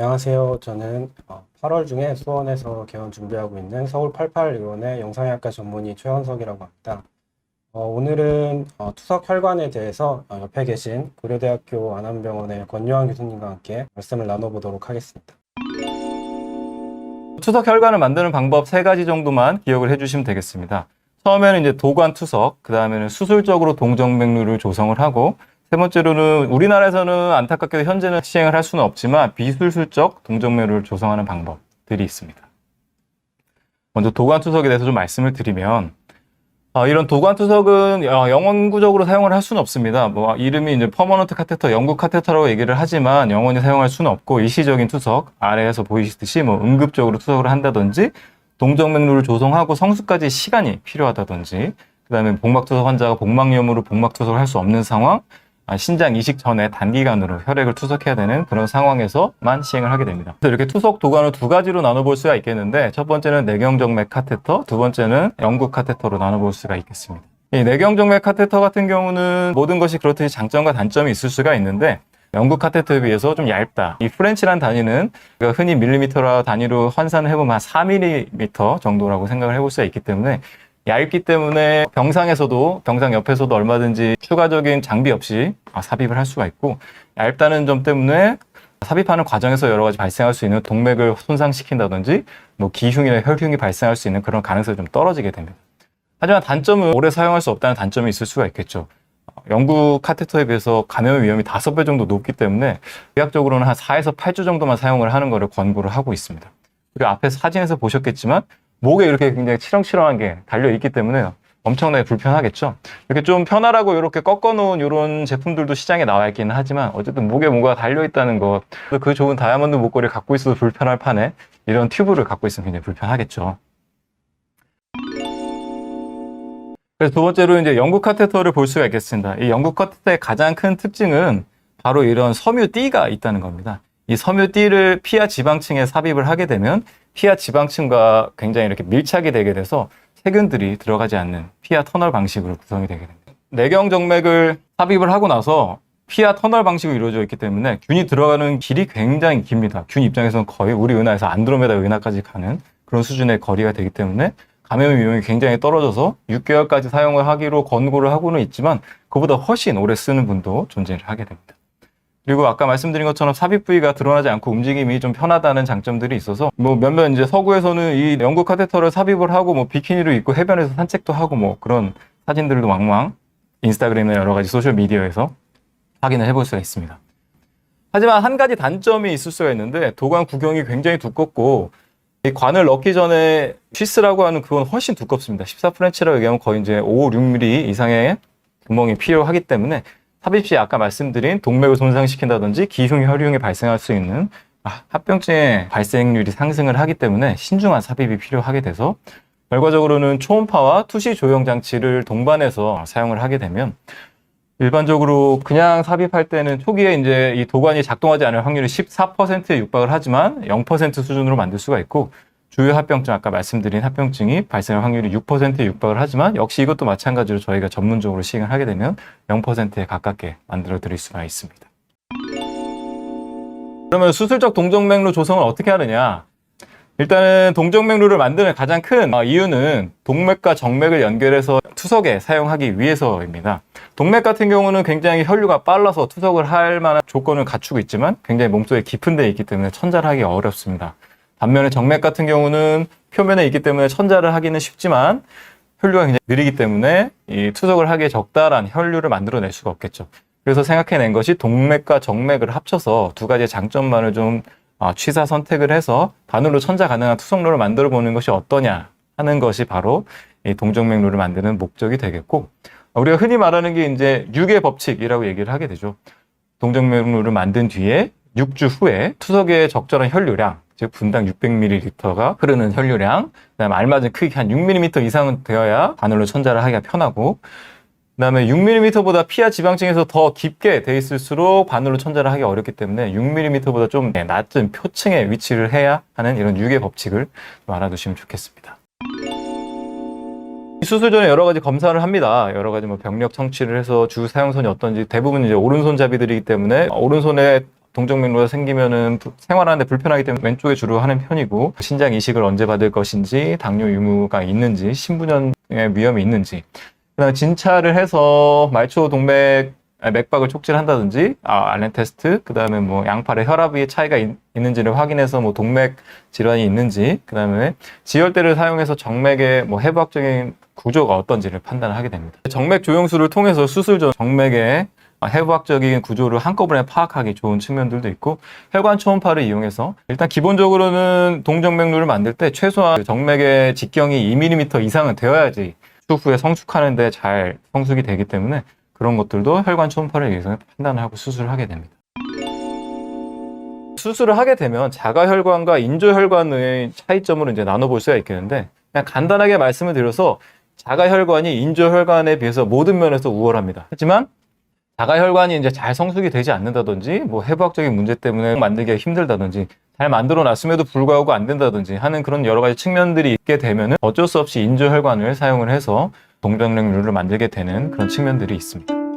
안녕하세요. 저는 어, 8월 중에 수원에서 개원 준비하고 있는 서울 88의원의 영상의학과 전문의 최원석이라고 합니다. 어, 오늘은 어, 투석 혈관에 대해서 어, 옆에 계신 고려대학교 안암병원의 권요한 교수님과 함께 말씀을 나눠보도록 하겠습니다. 투석 혈관을 만드는 방법 세 가지 정도만 기억을 해주시면 되겠습니다. 처음에는 이제 도관 투석, 그 다음에는 수술적으로 동정맥류를 조성을 하고, 세 번째로는 우리나라에서는 안타깝게도 현재는 시행을 할 수는 없지만 비술술적 동정맥류를 조성하는 방법들이 있습니다. 먼저 도관 투석에 대해서 좀 말씀을 드리면, 어, 이런 도관 투석은 어, 영원구적으로 사용을 할 수는 없습니다. 뭐 이름이 이제 퍼머넌트 카테터, 영구 카테터라고 얘기를 하지만 영원히 사용할 수는 없고 일시적인 투석 아래에서 보이시듯이 뭐 응급적으로 투석을 한다든지 동정맥류를 조성하고 성수까지 시간이 필요하다든지 그다음에 복막 투석 환자가 복막염으로 복막 투석을 할 수 없는 상황, 아, 신장 이식 전에 단기간으로 혈액을 투석해야 되는 그런 상황에서만 시행을 하게 됩니다. 이렇게 투석 도관을 두 가지로 나눠볼 수가 있겠는데 첫 번째는 내경정맥 카테터, 두 번째는 영구 카테터로 나눠볼 수가 있겠습니다. 이 내경정맥 카테터 같은 경우는 모든 것이 그렇듯이 장점과 단점이 있을 수가 있는데 영국 카테터에 비해서 좀 얇다. 이 프렌치란 단위는 흔히 밀리미터라 단위로 환산을 해보면 한 4mm 정도라고 생각을 해볼 수가 있기 때문에 얇기 때문에 병상에서도 병상 옆에서도 얼마든지 추가적인 장비 없이 아, 삽입을 할 수가 있고 얇다는 점 때문에 삽입하는 과정에서 여러 가지 발생할 수 있는 동맥을 손상시킨다든지 뭐 기흉이나 혈흉이 발생할 수 있는 그런 가능성이 좀 떨어지게 됩니다. 하지만 단점은 오래 사용할 수 없다는 단점이 있을 수가 있겠죠. 어, 영구 카테터에 비해서 감염의 위험이 5배 정도 높기 때문에 의학적으로는 한 4에서 8주 정도만 사용을 하는 것을 권고를 하고 있습니다. 그리고 앞에 사진에서 보셨겠지만 목에 이렇게 굉장히 치렁치렁한 게 달려 있기 때문에 엄청나게 불편하겠죠. 이렇게 좀 편하라고 이렇게 꺾어 놓은 이런 제품들도 시장에 나와 있기는 하지만 어쨌든 목에 뭐가 달려 있다는 것, 그 좋은 다이아몬드 목걸이를 갖고 있어도 불편할 판에 이런 튜브를 갖고 있으면 굉장히 불편하겠죠. 그래서 두 번째로 이제 영국 카테터를 볼 수가 있겠습니다. 이 영국 카테터의 가장 큰 특징은 바로 이런 섬유 띠가 있다는 겁니다. 이 섬유 띠를 피하 지방층에 삽입을 하게 되면 피하 지방층과 굉장히 이렇게 밀착이 되게 돼서 세균들이 들어가지 않는 피하 터널 방식으로 구성이 되게 됩니다. 내경 정맥을 삽입을 하고 나서 피하 터널 방식으로 이루어져 있기 때문에 균이 들어가는 길이 굉장히 깁니다. 균 입장에서는 거의 우리 은하에서 안드로메다 은하까지 가는 그런 수준의 거리가 되기 때문에 감염 위험이 굉장히 떨어져서 6개월까지 사용을 하기로 권고를 하고는 있지만 그보다 훨씬 오래 쓰는 분도 존재를 하게 됩니다. 그리고 아까 말씀드린 것처럼 삽입 부위가 드러나지 않고 움직임이 좀 편하다는 장점들이 있어서 뭐 몇몇 이제 서구에서는 이 영국 카테터를 삽입을 하고 뭐 비키니를 입고 해변에서 산책도 하고 뭐 그런 사진들도 왕왕 인스타그램이나 여러 가지 소셜 미디어에서 확인을 해볼 수가 있습니다. 하지만 한 가지 단점이 있을 수가 있는데 도관 구경이 굉장히 두껍고 이 관을 넣기 전에 쉬스라고 하는 그건 훨씬 두껍습니다. 14 프렌치라고 얘기하면 거의 이제 5, 6mm 이상의 구멍이 필요하기 때문에 삽입 시 아까 말씀드린 동맥을 손상시킨다든지 기흉, 혈흉이 발생할 수 있는 아, 합병증의 발생률이 상승을 하기 때문에 신중한 삽입이 필요하게 돼서 결과적으로는 초음파와 투시 조형 장치를 동반해서 사용을 하게 되면 일반적으로 그냥 삽입할 때는 초기에 이제 이 도관이 작동하지 않을 확률이 14%에 육박을 하지만 0% 수준으로 만들 수가 있고 주요 합병증 아까 말씀드린 합병증이 발생할 확률이 6%에 육박을 하지만 역시 이것도 마찬가지로 저희가 전문적으로 시행을 하게 되면 0%에 가깝게 만들어 드릴 수가 있습니다. 그러면 수술적 동정맥류 조성을 어떻게 하느냐? 일단은 동정맥류를 만드는 가장 큰 어, 이유는 동맥과 정맥을 연결해서 투석에 사용하기 위해서입니다. 동맥 같은 경우는 굉장히 혈류가 빨라서 투석을 할 만한 조건을 갖추고 있지만 굉장히 몸속에 깊은 데 있기 때문에 천자를 하기 어렵습니다. 반면에 정맥 같은 경우는 표면에 있기 때문에 천자를 하기는 쉽지만 혈류가 굉장히 느리기 때문에 이 투석을 하기에 적절한 혈류를 만들어낼 수가 없겠죠. 그래서 생각해낸 것이 동맥과 정맥을 합쳐서 두 가지의 장점만을 좀 아, 취사 선택을 해서 바늘로 천자 가능한 투석로를 만들어 보는 것이 어떠냐 하는 것이 바로 이 동정맥류를 만드는 목적이 되겠고 우리가 흔히 말하는 게 이제 육의 법칙이라고 얘기를 하게 되죠. 동정맥류를 만든 뒤에 6주 후에 투석의 적절한 혈류량, 즉 분당 600ml가 흐르는 혈류량, 그다음에 알맞은 크기 한 6mm 이상은 되어야 바늘로 천자를 하기가 편하고 그다음에 6mm보다 피하 지방층에서 더 깊게 돼 있을수록 바늘로 천자를 하기 어렵기 때문에 6mm보다 좀 낮은 표층에 위치를 해야 하는 이런 유계 법칙을 좀 알아두시면 좋겠습니다. 이 수술 전에 여러 가지 검사를 합니다. 여러 가지 뭐 병력 청취를 해서 주 사용선이 어떤지 대부분 이제 오른손잡이들이기 때문에 오른손에 동정맥류가 생기면은 부- 생활하는데 불편하기 때문에 왼쪽에 주로 하는 편이고 신장 이식을 언제 받을 것인지 당뇨 유무가 있는지 신부전의 위험이 있는지 그다음에 진찰을 해서 말초 동맥 아, 맥박을 촉진한다든지 아, 알렌 테스트 그다음에 뭐 양팔의 혈압의 차이가 있, 있는지를 확인해서 뭐 동맥 질환이 있는지 그다음에 지혈대를 사용해서 정맥의 뭐 해부학적인 구조가 어떤지를 판단하게 됩니다. 정맥 조영술을 통해서 수술 전 정맥의 해부학적인 구조를 한꺼번에 파악하기 좋은 측면들도 있고 혈관 초음파를 이용해서 일단 기본적으로는 동정맥류를 만들 때 최소한 정맥의 직경이 2mm 이상은 되어야지 추후에 성숙하는데 잘 성숙이 되기 때문에 그런 것들도 혈관 초음파를 이용해서 판단을 하고 수술을 하게 됩니다. 수술을 하게 되면 자가혈관과 인조혈관의 차이점을 이제 나눠볼 수가 있겠는데 그냥 간단하게 말씀을 드려서 자가혈관이 인조혈관에 비해서 모든 면에서 우월합니다. 하지만 자가혈관이 이제 잘 성숙이 되지 않는다든지 뭐 해부학적인 문제 때문에 만들기가 힘들다든지 잘 만들어 놨음에도 불구하고 안 된다든지 하는 그런 여러 가지 측면들이 있게 되면은 어쩔 수 없이 인조혈관을 사용을 해서 동정맥류를 만들게 되는 그런 측면들이 있습니다.